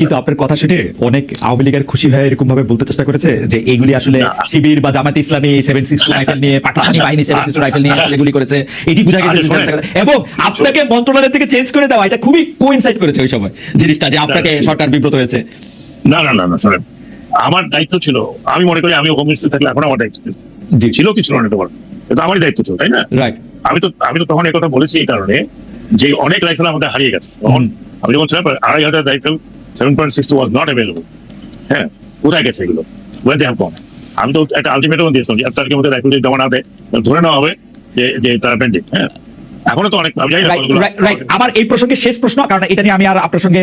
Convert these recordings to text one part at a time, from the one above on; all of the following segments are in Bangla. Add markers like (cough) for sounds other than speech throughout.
কিন্তু আপনার কথা শুনে অনেক আওয়ামী লীগের খুশি হয়ে এরকম ভাবে বলতে চেষ্টা করেছে যে আসলে শিবির বা Jamaat Islami seven six rifle নিয়ে পাকিস্তানি বাহিনী সেভেন সিক্স রাইফেল নিয়ে আসলে করেছে। এটি বোঝা গেছে আচ্ছা, এবং আপনাকে মন্ত্রণালয় থেকে চেঞ্জ করে দেওয়া এটা খুবই কোইনসাইড করেছে ওই সময় জিনিসটা যে আপনাকে সরকার বিব্রত হয়েছে। না না না না শোনেন। আমার দায়িত্ব ছিল আমি মনে করি আমি হোম মিনিস্টার থাকলে এখন আমার দায়িত্ব ছিল। কি ছিল না কিন্তু আমারই দায়িত্ব ছিল তাই না? রাইট আমি তো আমি তো তখন এই কথা বলেছি এই কারণে যে অনেক রাইফেল আমাদের হারিয়ে গেছে। তখন আমি যখন ছিলাম আড়াই হাজার rifle seven point six was not available হ্যাঁ কোথায় গেছে এগুলো? ওয়েন দে হ্যাভ গন আমি তো একটা আলটিমেটাম দিয়েছিলাম যে এক তারিখের মধ্যে রাইফেল যদি জমা না দেয়, ধরে নেওয়া হবে যে যে তারা পেন্ডিং হ্যাঁ। এখনও তো অনেক রাইট আমার এই প্রসঙ্গে শেষ প্রশ্ন কারণ এটা নিয়ে আমি আর আপনার সঙ্গে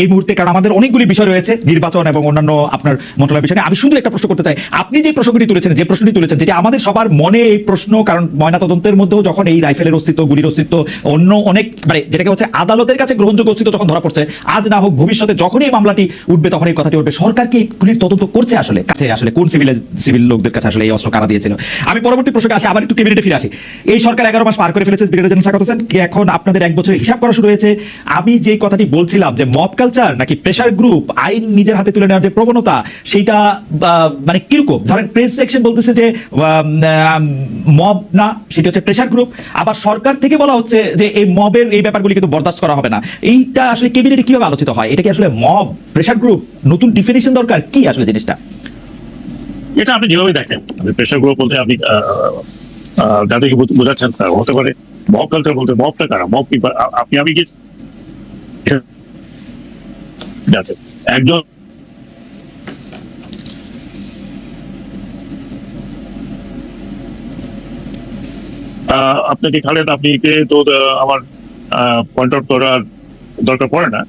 এই মুহূর্তে কারণ আমাদের অনেকগুলি বিষয় রয়েছে নির্বাচন এবং অন্যান্য আপনার মন্ত্রণালয় বিষয় আমি শুধু একটা প্রশ্ন করতে চাই। আপনি যে প্রসঙ্গটি তুলেছেন যে প্রশ্নটি তুলেছেন যেটি আমাদের সবার মনে এই প্রশ্ন কারণ ময়নাতদন্তের মধ্যেও যখন এই রাইফেলের অস্তিত্ব গুলির অস্তিত্ব অন্য অনেক মানে যেটাকে হচ্ছে আদালতের কাছে গ্রহণযোগ্য অস্তিত্ব যখন ধরা পড়ছে আজ না হোক ভবিষ্যতে যখনই এই মামলাটি উঠবে তখন এই কথাটি উঠবে। সরকার কি এগুলির তদন্ত করছে আসলে? কাছে আসলে কোন সিভিল সিভিল লোকদের কাছে আসলে এই অস্ত্র কারা দিয়েছিল? আমি পরবর্তী প্রসঙ্গে আসি আবার একটু ক্যাবিনেটে ফিরে আসি। এই সরকার এগারো মাস পার করে ফেলেছে সাকাত হোসেন কি এখন আপনাদের এক বছরের হিসাব করা শুরু হয়েছে? আমি যে কথাটি বলছিলাম যে মব কালচার নাকি প্রেশার গ্রুপ আইন নিজের হাতে তুলে নেওয়ার যে প্রবণতা সেইটা মানে কীরকম? ধরেন প্রেস সেকশন বলতেছে যে মব না, সেটা হচ্ছে প্রেশার গ্রুপ আবার সরকার থেকে বলা হচ্ছে যে এই মবের এই ব্যাপারগুলি কিন্তু বরদাস্ত করা হবে না। এইটা আসলে ক্যাবিনেটে কীভাবে আলোচিত হয়? এটা কি আসলে মব প্রেশার গ্রুপ নতুন ডিফিনিশন দরকার? কি আসলে জিনিসটা? এটা আপনি যেভাবে দেখেন প্রেশার গ্রুপ বলতে আপনি যাদেরকে বোঝাচ্ছেন হতে পারে। মব কালচার বলতে মবটা কারা? মব কি আপনি আমি কি আছে একজন আপনাকে খালেদ আপনি তো আমার পয়েন্ট আউট করার দরকার পড়ে না।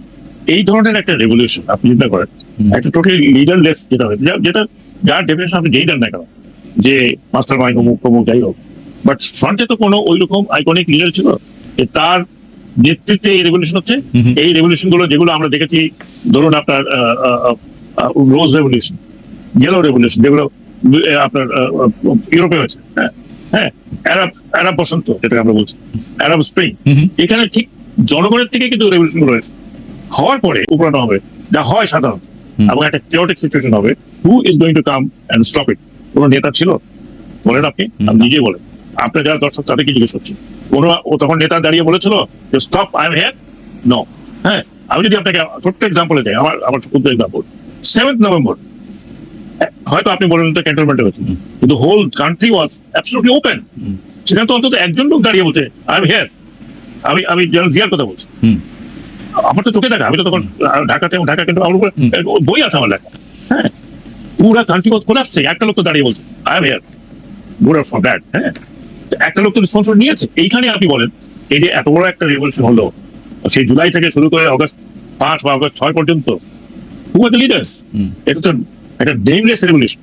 এই ধরনের একটা রেভলিউশন আপনি চিন্তা করেন একটা টোটালি লিডারলেস যেটা হয় যা- যেটা যার ডেফিনেশন আপনি যেই দেন না কেন যে মাস্টার মাইন্ড অমুক অমুক যাই হোক বাট ফ্রন্টে তো কোনো ওই রকম আইকনিক লিডার ছিল। যে তার নেতৃত্বে এই রেভলিউশন হচ্ছে। এই রেভলিউশনগুলো যেগুলো আমরা দেখেছি ধরুন আপনার রোজ রেভলিউশন ইয়েলো রেভলিউশন যেগুলো আপনার ইউরোপে হয়েছে। হ্যাঁ হ্যাঁ অ্যারাব অ্যারাব বসন্ত যেটাকে আমরা বলছি। Arab spring. এখানে ঠিক জনগণের থেকে কিন্তু রেভলিউশনগুলো হয়েছে। হওয়ার পরে উপরানো হবে যা হয় সাধারণত। এবং একটা চেওটিক সিচুয়েশন হবে। Who is going to come and stop it কোনো নেতা ছিল? বলেন আপনি। আপনি নিজেই বলেন। আপনার যারা দর্শক তাদেরকে জিজ্ঞেস করছি। কোনো ও তখন নেতা দাঁড়িয়ে বলেছিল যে stop I am here no হ্যাঁ আমি যদি আপনাকে ছোট্ট এক্সাম্পলে দেয় আমার আমার ক্ষুদ্র এক্সাম্পল সেভেন্থ নভেম্বর হয়তো আপনি বলেন তো ক্যান্টনমেন্টে হয়েছে কিন্তু whole country was absolutely open. সেখানে তো অন্তত একজন লোক দাঁড়িয়ে বলছে আই এম হেয়ার আমি আমি জেনারেল জিয়ার কথা বলছি। আমার তো চোখে দেখা আমি তো তখন ঢাকাতে ঢাকা কিন্তু আমার উপর বই আছে আমার লেখা। হ্যাঁ পুরা কান্ট্রি ওয়াজ কোলাপসে একটা লোক তো দাঁড়িয়ে বলছে I am here good for that হ্যাঁ। একটা লোক তো স্পন্সর নিয়েছে এইখানে আপনি বলেন এই যে এত বড় একটা রেভলিউশন হলো সেই জুলাই থেকে শুরু করে অগস্ট পাঁচ বা অগস্ট ছয় পর্যন্ত হু আর দ্য লিডার্স এটা তো একটা নেমলেস রেভলিউশন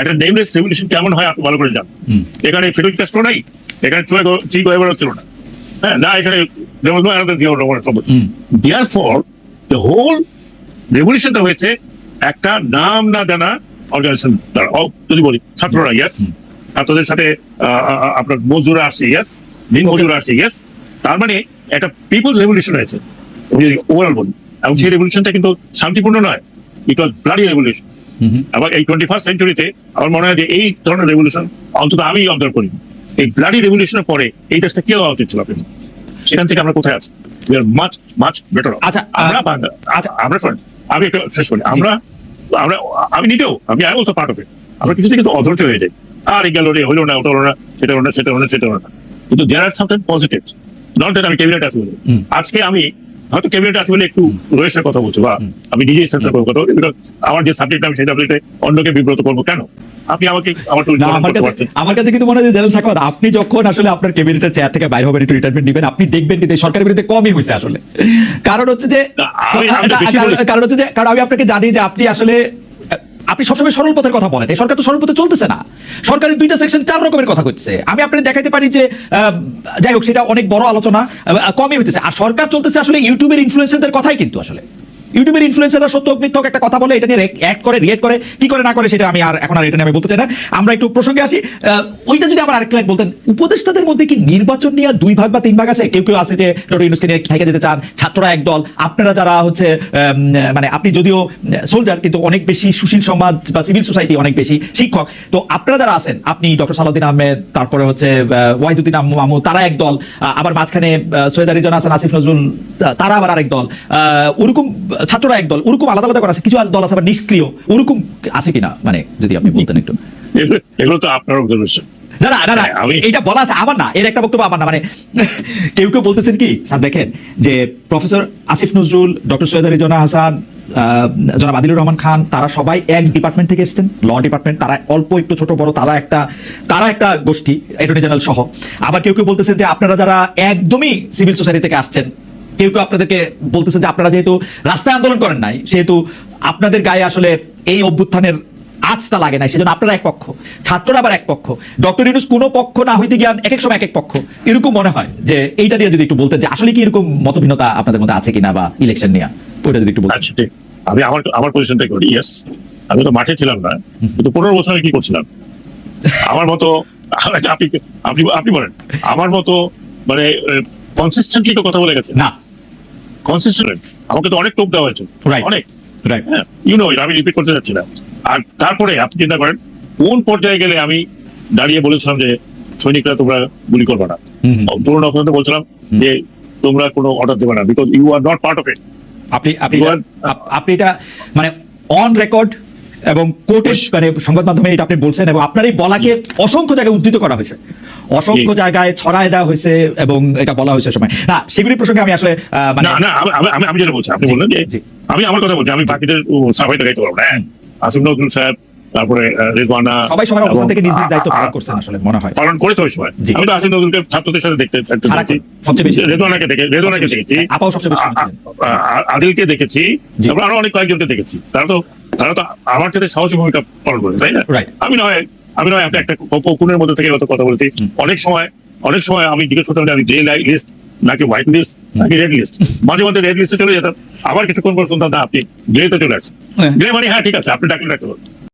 একটা নেমলেস রেভলিউশন কেমন হয় আপনি ভালো করে হুম। এখানে ফিরোজ কাস্ট্রো নাই এখানে গোয়েবারও ছিল না। হ্যাঁ না এখানে. হুম। Therefore, the whole revolutionটা হয়েছে একটা নাম না জানা অর্গানাইজেশন দ্বারা। যদি বলি ছাত্ররা ইয়েস ছাত্রদের সাথে আপনার মজুরা আসছে ইয়েস দিন মজুরা আসছে ইয়েস তার মানে একটা পিপলস রেভলিউশন হয়েছে। ওভারঅল বলি এবং সেই রেভলিউশনটা কিন্তু শান্তিপূর্ণ নয় ইট ওয়াজ ব্লাডি রেভলিউশন। এবং এই টোয়েন্টি ফার্স্ট সেঞ্চুরিতে আমার মনে হয় যে এই ধরনের রেভলিউশন অন্তত আমি অবজার্ভ করি। এই ব্লাডি রেভলিউশনের পরে এই দেশটা কি হওয়া উচিত ছিল আপনি সেখান থেকে আমরা কোথায় আছি? We are much much better আচ্ছা, আমরা আচ্ছা। আচ্ছা। আমরা শোনেন আমি একটা শেষ করি। আমরা আমরা আমি নিজেও আমি I also part of it আমরা কিছুতে কিন্তু অধৈর্য হয়ে যাই। আর গেল রে হইল না ওটা হলো না সেটা হলো না সেটা হলো না সেটা হলো না। কিন্তু there are something positive not that আমি ক্যাবিনেট আছি বলে। আজকে আমি হয়তো ক্যাবিনেট আছে বলে একটু রয়েছের কথা বলছি বা আমি নিজেই সেন্সার করে কথা বলি আমার যে সাবজেক্ট আমি সেই সাবজেক্টে অন্যকে বিব্রত করব কেন? আপনি আমাকে আমার কাছে কিন্তু মনে হয় জেনারেল আপনি যখন আসলে আপনার ক্যাবিনেটের চেয়ার থেকে বাইরে হবেন একটু রিটায়ারমেন্ট নেবেন আপনি দেখবেন কিন্তু সরকারের বিরুদ্ধে কমই হয়েছে আসলে। কারণ হচ্ছে যে। কারণ হচ্ছে যে কারণ আমি আপনাকে জানি যে আপনি আসলে আপনি সবসময় সরল পথের কথা বলেন, এই সরকার তো সরল পথে চলতেছে না। সরকারের দুইটা সেকশন চার রকমের কথা হচ্ছে আমি আপনার দেখাতে পারি যে যাই হোক, সেটা অনেক বড় আলোচনা কমই হইতেছে। আর সরকার চলতেছে আসলে ইউটিউবের ইনফ্লুয়েন্সারদের কথাই কিন্তু আসলে। ইউটিউবের ইনফ্লুয়েন্সাররা সত্য মিথ্যক একটা কথা বলে এটা নিয়ে অ্যাক্ট করে রিয়েক্ট করে কি করে না করে সেটা আমি আর এখন আর এটা নিয়ে আমি বলতে চাই না। আমরা একটু প্রসঙ্গে আসি। ওইটা যদি আবার আরেকটা বলতেন উপদেষ্টাদের মধ্যে কি নির্বাচন নিয়ে দুই ভাগ বা তিন ভাগ আছে? কেউ কেউ আছে যে ডক্টর ইউনুসকে নিয়ে থেকে যেতে চান ছাত্ররা একদল আপনারা যারা হচ্ছে মানে আপনি যদিও সোলজার কিন্তু অনেক বেশি সুশীল সমাজ বা সিভিল সোসাইটি অনেক বেশি শিক্ষক। তো আপনারা যারা আছেন আপনি ডক্টর সালাউদ্দিন আহমেদ তারপরে হচ্ছে ওয়াহিদুদ্দিন আহমদ মামু তারা এক দল আহ, আবার মাঝখানে সৈয়দ আলী জন আসিফ নজরুল তারা আবার আরেক দল। ওরকম ছাত্ররা এক দল ওরকম আলাদা আলাদা করা আছে কিছু দল আছে আবার নিষ্ক্রিয়। ওরকম আছে কিনা? মানে যদি আপনি বলতেন একটু। এগুলো- তো আপনার অবজারভেশন না না না না হ্যাঁ, আমি- এইটা বলা আছে আমার না এর একটা বক্তব্য আমার না মানে (laughs) কেউ কেউ বলতেছেন কি? স্যার দেখেন যে প্রফেসর আসিফ নজরুল ডক্টর সৈয়দ আলী জনা হাসান জনাব আদিলুর রহমান খান তারা সবাই এক ডিপার্টমেন্ট থেকে এসেছেন ল ডিপার্টমেন্ট তারা অল্প একটু ছোট বড় তারা একটা তারা একটা গোষ্ঠী অ্যাটর্নি জেনারেল সহ। আবার কেউ কেউ বলতেছেন যে আপনারা যারা একদমই সিভিল সোসাইটি থেকে আসছেন কেউ কেউ আপনাদেরকে বলতেছেন যে আপনারা যেহেতু রাস্তায় আন্দোলন করেন নাই সেহেতু আপনাদের গায়ে আসলে এই অভ্যুত্থানের আজটা লাগে না সেজন্য আপনারা এক পক্ষ ছাত্ররা আবার এক পক্ষ ডক্টর ইউনুস কোনো পক্ষ না হইতে গিয়ে এক এক সময় এক এক পক্ষ। এরকম মনে হয় যে এইটা নিয়ে যদি একটু বলতেন যে আসলে কি এরকম মতভিন্নতা আপনাদের মধ্যে আছে কিনা বা ইলেকশন নিয়ে? ওইটা যদি একটু বলতেন আচ্ছা আমি আমার আমার পজিশনটা করি ইয়েস আমি তো মাঠে ছিলাম না কিন্তু পনেরো বছর কি করছিলাম? আমার মতো আপনি আপনি আপনি বলেন। আমার মতো মানে কনসিস্টেন্টলি তো কথা বলে গেছে না। কনসিস্টেন্ট আমাকে তো অনেক টোপ দেওয়া হয়েছে. অনেক। রাইট ইউ নো আমি রিপিট করতে যাচ্ছি না। আর তারপরে আপনি চিন্তা করেন কোন পর্যায়ে গেলে আমি দাঁড়িয়ে বলেছিলাম যে সৈনিকরা তোমরা গুলি করবে না। পুরোনো আপনাদের বলছিলাম যে তোমরা কোনো অর্ডার দেবে না because you are not part of it আপনি আপনি আপনি এটা মানে অন রেকর্ড এবং কোর্টে মানে সংবাদ মাধ্যমে এটা আপনি বলছেন এবং আপনার এই বলাকে অসংখ্য জায়গায় উদ্ধৃত করা হয়েছে। অসংখ্য জায়গায় ছড়ায় দেওয়া হয়েছে এবং এটা বলা হয়েছে সময়। না সেগুলি প্রসঙ্গে আমি আসলে মানে না আমি- আমি যেটা বলছি আপনি বললেন যে আমি আমার কথা বলছি আমি বাকিদের সাফাইতে গাইতে পারব না হ্যাঁ? আসিফ নজরুল সাহেব তারপরে রেজওয়ানা সবাই সবার অবস্থান থেকে নিজ নিজ দায়িত্ব পালন করছেন আসলে মনে হয়। পালন করেছে ওই সময়। আমি তো আসিফ নজরুলকে ছাত্রদের সাথে দেখতে সবচেয়ে বেশি। রেজওয়ানাকে দেখে রেজওয়ানাকে দেখেছি। আপাও সবচেয়ে বেশি আদিলকে দেখেছি। তারপর আরও অনেক কয়েকজনকে দেখেছি। তারা তো তারা তো আমার সাথে সাহসী ভূমিকা পালন করে তাই না? আমি নয় আমি নয় আমি একটা কোনের মধ্যে থেকে হয়তো কথা বলছি। অনেক সময় অনেক সময় আমি জিজ্ঞেস করতাম যে আমি গ্রে লিস্ট নাকি হোয়াইট লিস্ট নাকি রেড লিস্ট মাঝে মধ্যে রেড লিস্টে চলে যেতাম। আবার কিছুক্ষণ পর শুনতাম না আপনি গ্রেতে চলে আসছেন। হ্যাঁ। গ্রে মানে হ্যাঁ ঠিক আছে আপনি ডাক্তার ডাকতে পারেন